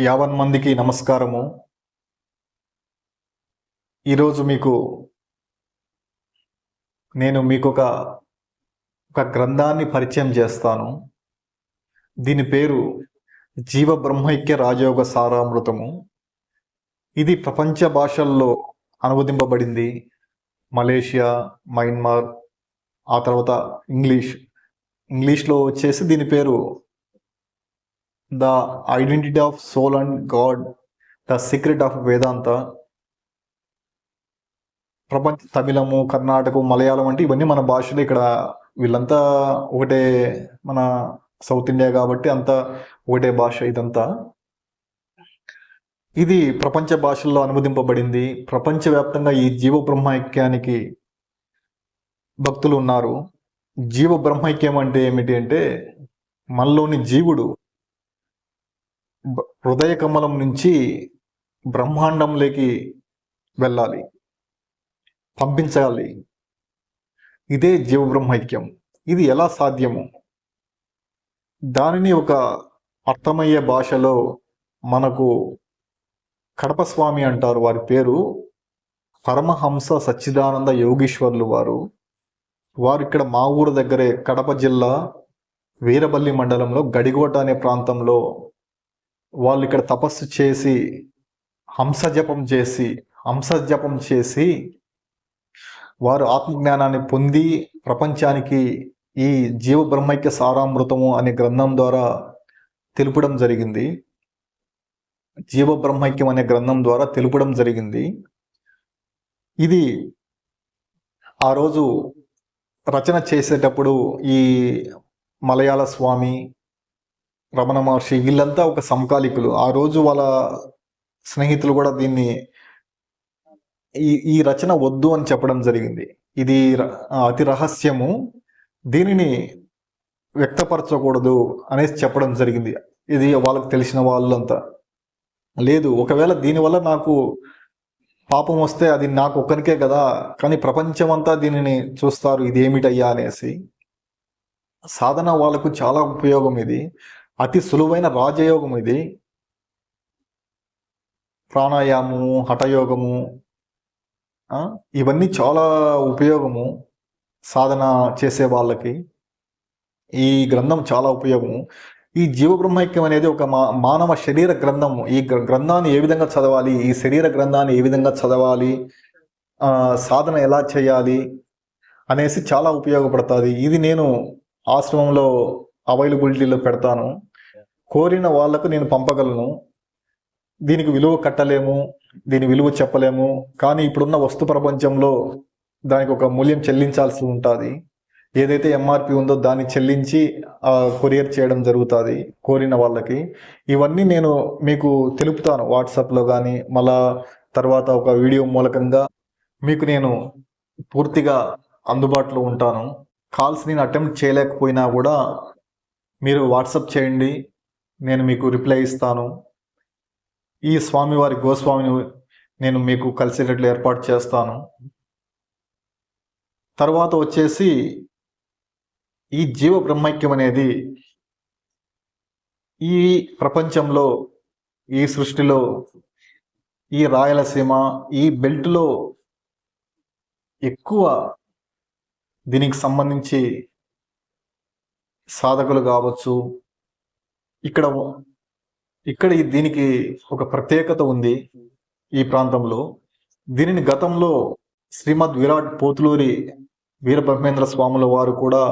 యావన్ మందికి నమస్కారము. ఈరోజు మీకు నేను మీకు ఒక ఒక గ్రంథాన్ని పరిచయం చేస్తాను. దీని పేరు జీవ బ్రహ్మైక్య రాజయోగ సారామృతము. ఇది ప్రపంచ భాషల్లో అనువదింపబడింది. మలేషియా మయన్మార్ ఆ తర్వాత ఇంగ్లీష్. ఇంగ్లీష్లో వచ్చేసి దీని పేరు the identity of soul and god the secret of Vedanta ప్రపంచ తమిళము కర్ణాటక మలయాళం అంటే ఇవన్నీ మన భాషలు ఇక్కడ. వీళ్ళంతా ఒకటే మన సౌత్ ఇండియా కాబట్టి అంతా ఒకటే భాష ఇదంతా. ఇది ప్రపంచ భాషల్లో అనువదింపబడింది. ప్రపంచవ్యాప్తంగా ఈ జీవ బ్రహ్మైక్యానికి భక్తులు ఉన్నారు. జీవ బ్రహ్మైక్యం అంటే ఏమిటి అంటే మనలోని జీవుడు హృదయ కమలం నుంచి బ్రహ్మాండంలోకి వెళ్ళాలి. పంపించాలి. ఇదే జీవ బ్రహ్మైక్యం ఇది ఎలా సాధ్యము? దానిని ఒక అర్థమయ్యే భాషలో మనకు కడప స్వామి అంటారు. వారి పేరు పరమహంస సచ్చిదానంద యోగీశ్వర్లు వారు. వారు ఇక్కడ మా ఊరు దగ్గరే కడప జిల్లా వీరబల్లి మండలంలో గడిగోట అనే ప్రాంతంలో వాళ్ళు ఇక్కడ తపస్సు చేసి హంస జపం చేసి హంస జపం చేసి వారు ఆత్మజ్ఞానాన్ని పొంది ప్రపంచానికి ఈ జీవ బ్రహ్మైక్య సారామృతము అనే గ్రంథం ద్వారా తెలుపడం జరిగింది. జీవ బ్రహ్మైక్యం అనే గ్రంథం ద్వారా తెలుపడం జరిగింది. ఇది ఆ రోజు రచన చేసేటప్పుడు ఈ మలయాళ స్వామి రమణ మహర్షి వీళ్ళంతా ఒక సమకాలికులు. ఆ రోజు వాళ్ళ స్నేహితులు కూడా దీన్ని ఈ ఈ రచన వద్దు అని చెప్పడం జరిగింది. ఇది అతి రహస్యము. దీనిని వ్యక్తపరచకూడదు అనేసి చెప్పడం జరిగింది. ఇది వాళ్ళకి తెలిసిన వాళ్ళంతా. లేదు ఒకవేళ దీనివల్ల నాకు పాపం వస్తే అది నాకు ఒక్కరికే కదా కానీ ప్రపంచమంతా దీనిని చూస్తారు ఇది ఏమిటయ్యా అనేసి. సాధన వాళ్ళకు చాలా ఉపయోగం ఇది. అతి సులువైన రాజయోగం ఇది. ప్రాణాయామము హఠయోగము ఇవన్నీ చాలా ఉపయోగము సాధన చేసే వాళ్ళకి. ఈ గ్రంథం చాలా ఉపయోగము. ఈ జీవ బ్రహ్మైక్యం అనేది ఒక మా మానవ శరీర గ్రంథము. ఈ గ్రంథాన్ని ఏ విధంగా చదవాలి? ఈ శరీర గ్రంథాన్ని ఏ విధంగా చదవాలి? సాధన ఎలా చేయాలి? అనేసి చాలా ఉపయోగపడుతుంది. ఇది నేను ఆశ్రమంలో అవైలబిలిటీలో పెడతాను. కోరిన వాళ్ళకు నేను పంపగలను. దీనికి విలువ కట్టలేము దీని విలువ చెప్పలేము. కానీ ఇప్పుడున్న వస్తు ప్రపంచంలో దానికి ఒక మూల్యం చెల్లించాల్సి ఉంటుంది. ఏదైతే ఎంఆర్పి ఉందో దాన్ని చెల్లించి కొరియర్ చేయడం జరుగుతుంది కోరిన వాళ్ళకి. ఇవన్నీ నేను మీకు తెలుపుతాను వాట్సాప్లో కానీ మళ్ళా తర్వాత ఒక వీడియో మూలకంగా మీకు నేను పూర్తిగా అందుబాటులో ఉంటాను. కాల్స్ నేను అటెంప్ట్ చేయలేకపోయినా కూడా మీరు వాట్సాప్ చేయండి. నేను మీకు రిప్లై ఇస్తాను. ఈ స్వామివారి గోస్వామిని నేను మీకు కలిసేటట్లు ఏర్పాటు చేస్తాను. తర్వాత వచ్చేసి ఈ జీవ బ్రహ్మైక్యం అనేది ఈ ప్రపంచంలో ఈ సృష్టిలో ఈ రాయలసీమ ఈ బెల్ట్లో ఎక్కువ దీనికి సంబంధించి సాధకులు కావచ్చు ఇక్కడ ఇక్కడ దీనికి ఒక ప్రత్యేకత ఉంది ఈ ప్రాంతంలో. దీనిని గతంలో శ్రీమద్ విరాట్ పోతులూరి వీరబ్రహ్మేంద్ర స్వాముల వారు కూడా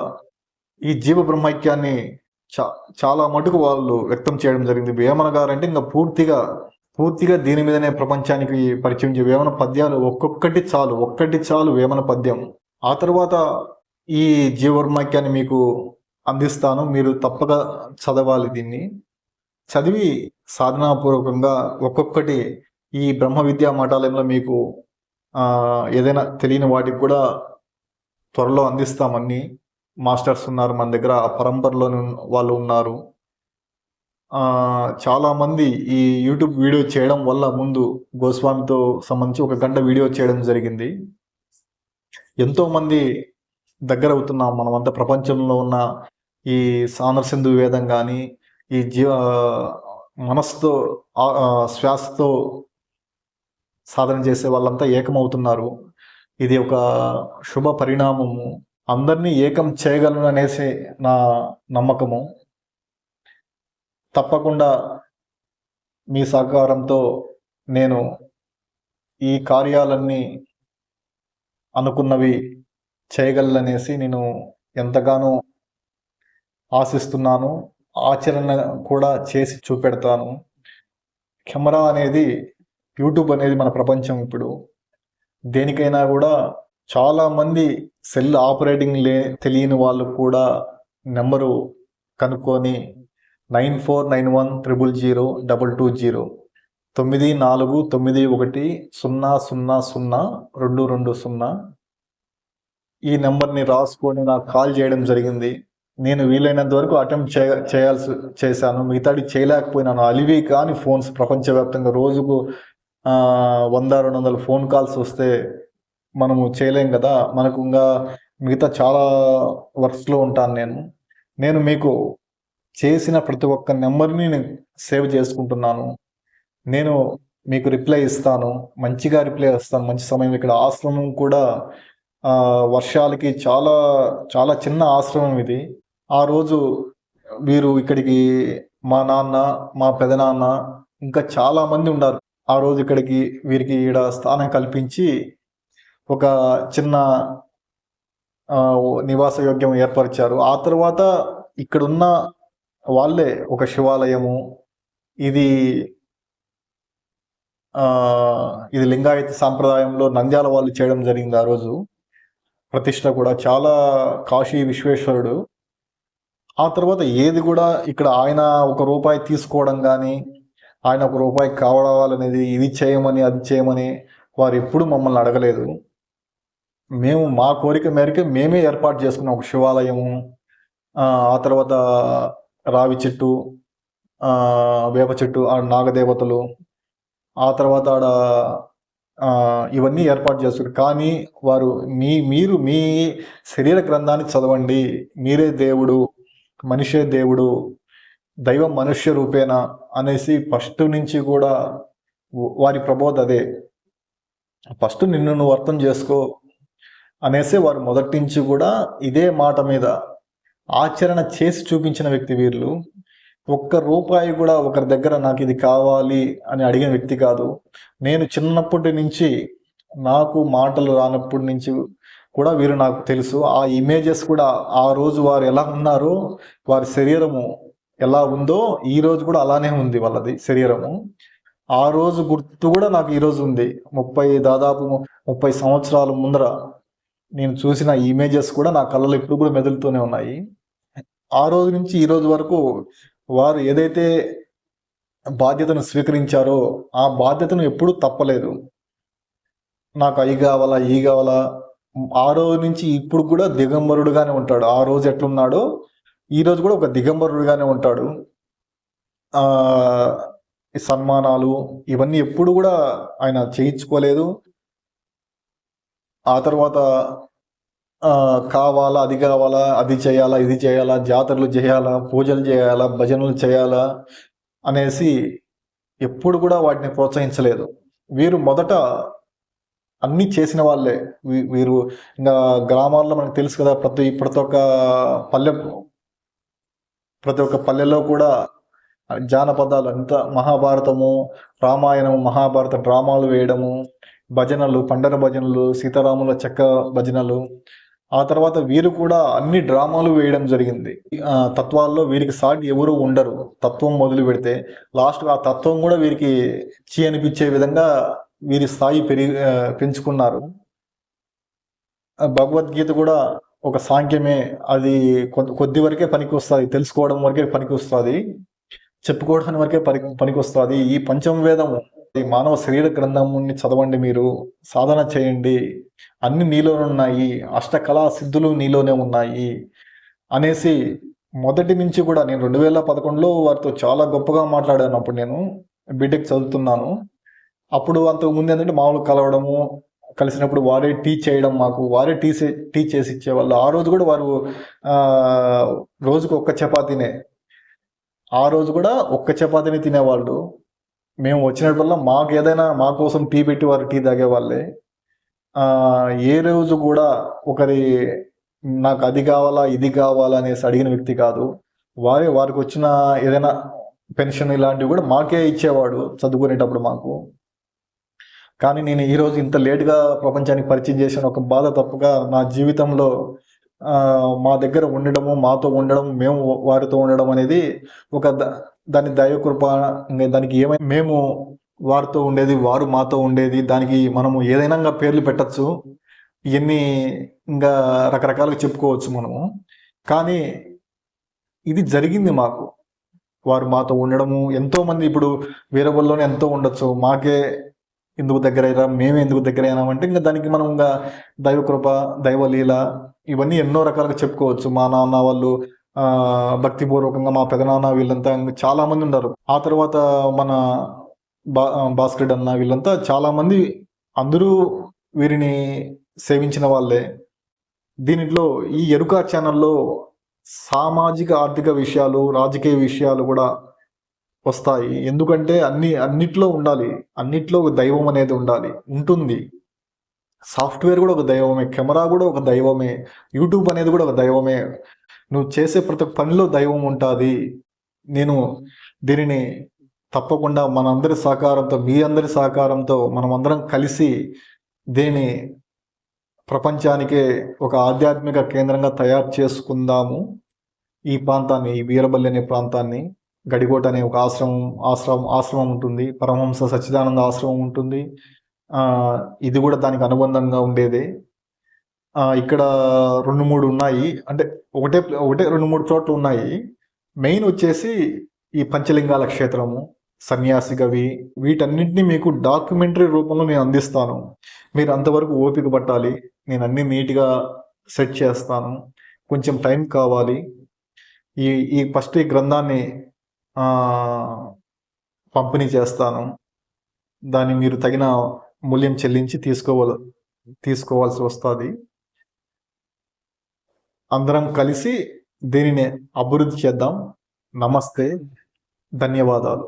ఈ జీవ బ్రహ్మైక్యాన్ని చా చాలా మటుకు వాళ్ళు వ్యక్తం చేయడం జరిగింది. వేమన గారు అంటే ఇంకా పూర్తిగా పూర్తిగా దీని మీదనే ప్రపంచానికి పరిచయం చే వేమన పద్యాలు ఒక్కొక్కటి చాలు ఒక్కటి చాలు వేమన పద్యం. ఆ తర్వాత ఈ జీవ బ్రహ్మైక్యాన్ని మీకు అందిస్తాను. మీరు తప్పక చదవాలి దీన్ని. చదివి సాధనాపూర్వకంగా ఒక్కొక్కటి ఈ బ్రహ్మ విద్యా మఠాలయంలో మీకు ఏదైనా తెలియని వాటికి కూడా త్వరలో అందిస్తామని మాస్టర్స్ ఉన్నారు. మన దగ్గర ఆ పరంపరలోని వాళ్ళు ఉన్నారు. చాలామంది ఈ యూట్యూబ్ వీడియో చేయడం వల్ల ముందు గోస్వామితో సంబంధించి ఒక గంట వీడియో చేయడం జరిగింది. ఎంతోమంది దగ్గర అవుతున్నాం. మనమంతా ప్రపంచంలో ఉన్న ఈ సానర్సింధు వేదం కానీ ఈ జీవ మనస్సుతో శ్వాసతో సాధన చేసే వాళ్ళంతా ఏకమవుతున్నారు. ఇది ఒక శుభ పరిణామము. అందరినీ ఏకం చేయగలను అనేసి నా నమ్మకము. తప్పకుండా మీ సహకారంతో నేను ఈ కార్యాలన్నీ అనుకున్నవి చేయగలననేసి నేను ఎంతగానో ఆశిస్తున్నాను ఆచరణ కూడా చేసి చూపెడతాను. కెమెరా అనేది యూట్యూబ్ అనేది మన ప్రపంచం ఇప్పుడు. దేనికైనా కూడా చాలామంది సెల్ ఆపరేటింగ్ లే తెలియని వాళ్ళు కూడా నెంబరు కనుక్కొని nine four nine one triple zero double two zero తొమ్మిది నాలుగు తొమ్మిది ఒకటి సున్నా సున్నా సున్నా రెండు రెండు సున్నా ఈ నెంబర్ని రాసుకొని నాకు కాల్ చేయడం జరిగింది. నేను వీలైనంత వరకు అటెంప్ట్ చేయ చేయాల్సి చేశాను. మిగతాది చేయలేకపోయినాను. అలివి కాని ఫోన్స్ ప్రపంచవ్యాప్తంగా రోజుకు ఆ, వంద రెండు వందల ఫోన్ కాల్స్ వస్తే మనము చేయలేం కదా. మనకు ఇంకా మిగతా చాలా వర్క్స్లో ఉంటాను నేను. నేను మీకు చేసిన ప్రతి ఒక్క నెంబర్ని నేను సేవ్ చేసుకుంటున్నాను. నేను మీకు రిప్లై ఇస్తాను. మంచిగా రిప్లై ఇస్తాను. మంచి సమయం ఇక్కడ. ఆశ్రమం కూడా వర్షాలకి చాలా చాలా చిన్న ఆశ్రమం ఇది. ఆ రోజు వీరు ఇక్కడికి మా నాన్న మా పెదనాన్న ఇంకా చాలా మంది ఉన్నారు. ఆ రోజు ఇక్కడికి వీరికి ఈడ స్థానం కల్పించి ఒక చిన్న నివాస యోగ్యం ఏర్పరిచారు. ఆ తర్వాత ఇక్కడున్న వాళ్ళే ఒక శివాలయము ఇది ఇది లింగాయత సాంప్రదాయంలో నంద్యాల వాళ్ళు చేయడం జరిగింది ఆ రోజు. ప్రతిష్ట కూడా చాలా కాశీ విశ్వేశ్వరుడు ఆ తర్వాత ఏది కూడా ఇక్కడ ఆయన ఒక రూపాయి తీసుకోవడం కానీ ఆయన ఒక రూపాయి కావాలనేది ఇది చేయమని అది చేయమని వారు ఎప్పుడు మమ్మల్ని అడగలేదు. మేము మా కోరిక మేరకే మేమే ఏర్పాటు చేసుకున్నాం. ఒక శివాలయము ఆ తర్వాత రావి చెట్టు వేప చెట్టు ఆ నాగదేవతలు ఆ తర్వాత ఆడ ఇవన్నీ ఏర్పాటు చేస్తారు కానీ వారు మీ మీరు మీ శరీర గ్రంథాన్ని చదవండి. మీరే దేవుడు. మనిషే దేవుడు దైవం మనుష్య రూపేణ అనేసి ఫస్ట్ నుంచి కూడా వారి ప్రబోధ అదే. ఫస్ట్ నిన్ను నువ్వు అర్థం చేసుకో అనేసి వారు మొదటి నుంచి కూడా ఇదే మాట మీద ఆచరణ చేసి చూపించిన వ్యక్తి వీళ్ళు ఒక్క రూపాయి కూడా ఒకరి దగ్గర నాకు ఇది కావాలి అని అడిగిన వ్యక్తి కాదు. నేను చిన్నప్పటి నుంచి నాకు మాటలు రానప్పటి నుంచి కూడా వీరు నాకు తెలుసు. ఆ ఇమేజెస్ కూడా ఆ రోజు వారు ఎలా ఉన్నారో వారి శరీరము ఎలా ఉందో ఈ రోజు కూడా అలానే ఉంది వాళ్ళది శరీరము. ఆ రోజు గుర్తు కూడా నాకు ఈ రోజు ఉంది. ముప్పై దాదాపు ముప్పై సంవత్సరాల ముందర నేను చూసిన ఇమేజెస్ కూడా నా కళ్ళలో ఇప్పుడు కూడా మెదులుతూనే ఉన్నాయి. ఆ రోజు నుంచి ఈ రోజు వరకు వారు ఏదైతే బాధ్యతను స్వీకరించారో ఆ బాధ్యతను ఎప్పుడూ తప్పలేదు. నాకు అయి కావాలా ఈ కావాలా ఆ రోజు నుంచి ఇప్పుడు కూడా దిగంబరుడుగానే ఉంటాడు. ఆ రోజు ఎట్లున్నాడో ఈ రోజు కూడా ఒక దిగంబరుడుగానే ఉంటాడు. సన్మానాలు ఇవన్నీ ఎప్పుడు కూడా ఆయన చేయించుకోలేదు. ఆ తర్వాత కావాలా అది కావాలా అది చేయాలా ఇది చేయాలా జాతరలు చేయాలా పూజలు చేయాలా భజనలు చేయాలా అనేసి ఎప్పుడు కూడా వాటిని ప్రోత్సహించలేదు. వీరు మొదట అన్ని చేసిన వాళ్ళే. వీరు ఇంకా గ్రామాల్లో మనకు తెలుసు కదా ప్రతి ప్రతి ఒక్క పల్లె ప్రతి ఒక్క పల్లెలో కూడా జానపదాలు అంత మహాభారతము రామాయణము మహాభారత డ్రామాలు వేయడము భజనలు పండర భజనలు సీతారాముల చెక్క భజనలు. ఆ తర్వాత వీరు కూడా అన్ని డ్రామాలు వేయడం జరిగింది. తత్వాల్లో వీరికి సాటి ఎవరు ఉండరు. తత్వం మొదలు పెడితే లాస్ట్ ఆ తత్వం కూడా వీరికి చీ అనిపించే విధంగా వీరి స్థాయి పెరిగి పెంచుకున్నారు. భగవద్గీత కూడా ఒక సాంఖ్యమే. అది కొద్ది కొద్ది వరకే పనికి వస్తుంది తెలుసుకోవడం వరకే పనికి వస్తుంది చెప్పుకోవడానికి వరకే పని పనికి వస్తుంది ఈ పంచమ వేదము ఈ మానవ శరీర గ్రంథముని చదవండి మీరు. సాధన చేయండి. అన్ని నీలోనే ఉన్నాయి. అష్టకళా సిద్ధులు నీలోనే ఉన్నాయి. అనేసి మొదటి నుంచి కూడా నేను రెండు వేల పదకొండులో వారితో చాలా గొప్పగా మాట్లాడాను అప్పుడు నేను. బీటెక్ చదువుతున్నాను. అప్పుడు అంతకు ముందు ఏంటంటే మామూలు కలవడము కలిసినప్పుడు వారే టీచ్ చేయడం మాకు వారే టీచ్ టీచ్ చేసి ఇచ్చేవాళ్ళు. ఆ రోజు కూడా వారు రోజుకు ఒక్క చపాతీనే. ఆ రోజు కూడా ఒక్క చపాతీని తినేవాళ్ళు. మేము వచ్చినప్పుడల్లా మాకు ఏదైనా మా కోసం టీ పెట్టి వారు టీ తాగేవాళ్ళే. ఏ రోజు కూడా ఒకరి నాకు అది కావాలా ఇది కావాలా అనేసి అడిగిన వ్యక్తి కాదు. వారే వారికి వచ్చిన ఏదైనా పెన్షన్ ఇలాంటివి కూడా మాకే ఇచ్చేవాడు చదువుకునేటప్పుడు మాకు. కానీ నేను ఈరోజు ఇంత లేట్గా ప్రపంచానికి పరిచయం చేసిన ఒక బాధ తప్పుగా నా జీవితంలో మా దగ్గర ఉండడము మాతో ఉండడం మేము వారితో ఉండడం అనేది ఒక ద- దాని దైవకృప ఇంకా దానికి ఏమైనా మేము వారితో ఉండేది వారు మాతో ఉండేది దానికి మనము ఏదైనా పేర్లు పెట్టచ్చు. ఇవన్నీ ఇంకా రకరకాలుగా చెప్పుకోవచ్చు మనము. కానీ ఇది జరిగింది మాకు. వారు మాతో ఉండడము ఎంతోమంది ఇప్పుడు వేరే వాళ్ళలోనే ఎంతో ఉండొచ్చు. మాకే ఎందుకు దగ్గర అయ్యారా మేమే ఎందుకు దగ్గర అయినామంటే ఇంకా దానికి మనం ఇంకా దైవకృప దైవలీల ఇవన్నీ ఎన్నో రకాలుగా చెప్పుకోవచ్చు. మా నాన్న వాళ్ళు భక్తిపూర్వకంగా మా పెదనాన్న వీళ్ళంతా ఇంకా చాలా మంది ఉన్నారు. ఆ తర్వాత మన బా భాస్కర్ అన్న వీళ్ళంతా చాలా మంది అందరూ వీరిని సేవించిన వాళ్ళే. దీనిలో ఈ ఎరుక ఛానల్లో సామాజిక ఆర్థిక విషయాలు రాజకీయ విషయాలు కూడా వస్తాయి. ఎందుకంటే అన్ని అన్నిట్లో ఉండాలి. అన్నిట్లో ఒక దైవం అనేది ఉండాలి. ఉంటుంది. సాఫ్ట్వేర్ కూడా ఒక దైవమే. కెమెరా కూడా ఒక దైవమే. యూట్యూబ్ అనేది కూడా ఒక దైవమే. నువ్వు చేసే ప్రతి ఒక్క పనిలో దైవం ఉంటుంది. నేను దీనిని తప్పకుండా మనందరి సహకారంతో మీ అందరి సహకారంతో మనమందరం కలిసి దీని ప్రపంచానికే ఒక ఆధ్యాత్మిక కేంద్రంగా తయారు చేసుకుందాము. ఈ ప్రాంతాన్ని ఈ వీరబల్లి అనే ప్రాంతాన్ని. గడికోట అనే ఒక ఆశ్రమం ఆశ్రమం ఆశ్రమం ఉంటుంది. పరమహంస సచ్చిదానంద ఆశ్రమం ఉంటుంది. ఇది కూడా దానికి అనుబంధంగా ఉండేదే. ఇక్కడ రెండు మూడు ఉన్నాయి. అంటే ఒకటే ఒకటే రెండు మూడు చోట్ల ఉన్నాయి. మెయిన్ వచ్చేసి ఈ పంచలింగాల క్షేత్రము సన్యాసి గవి. వీటన్నింటినీ మీకు డాక్యుమెంటరీ రూపంలో నేను అందిస్తాను. మీరు అంతవరకు ఓపిక పట్టాలి. నేను అన్ని నీట్గా సెట్ చేస్తాను. కొంచెం టైం కావాలి. ఈ ఈ ఫస్ట్ ఈ గ్రంథాన్ని పంపిణీ చేస్తాను. దాన్ని మీరు తగిన మూల్యం చెల్లించి తీసుకోవాలి తీసుకోవాల్సి వస్తుంది. అందరం కలిసి దీనిని అభివృద్ధి చేద్దాం. నమస్తే. ధన్యవాదాలు.